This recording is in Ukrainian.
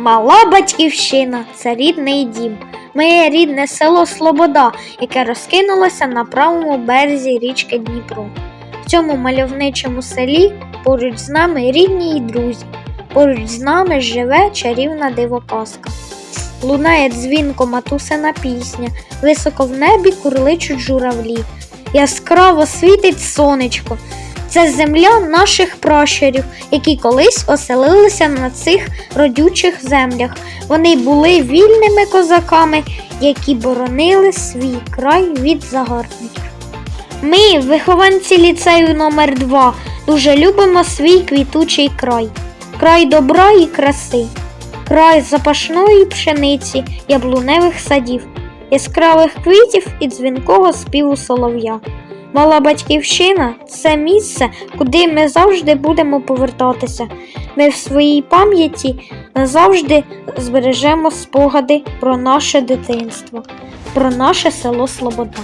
Мала батьківщина це рідний дім. Моє рідне село Слобода, яке розкинулося на правому березі річки Дніпро. В цьому мальовничому селі поруч з нами рідні й друзі. Поруч з нами живе чарівна дивоказка. Лунає дзвінко матусина пісня, високо в небі курличуть журавлі. Яскраво світить сонечко. Це земля наших пращурів, які колись оселилися на цих родючих землях. Вони були вільними козаками, які боронили свій край від загарбників. Ми, вихованці ліцею номер 2 дуже любимо свій квітучий край, край добра і краси, край запашної пшениці, яблуневих садів, яскравих квітів і дзвінкого співу солов'я. Мала батьківщина це місце, куди ми завжди будемо повертатися. Ми в своїй пам'яті назавжди збережемо спогади про наше дитинство, про наше село Слобода.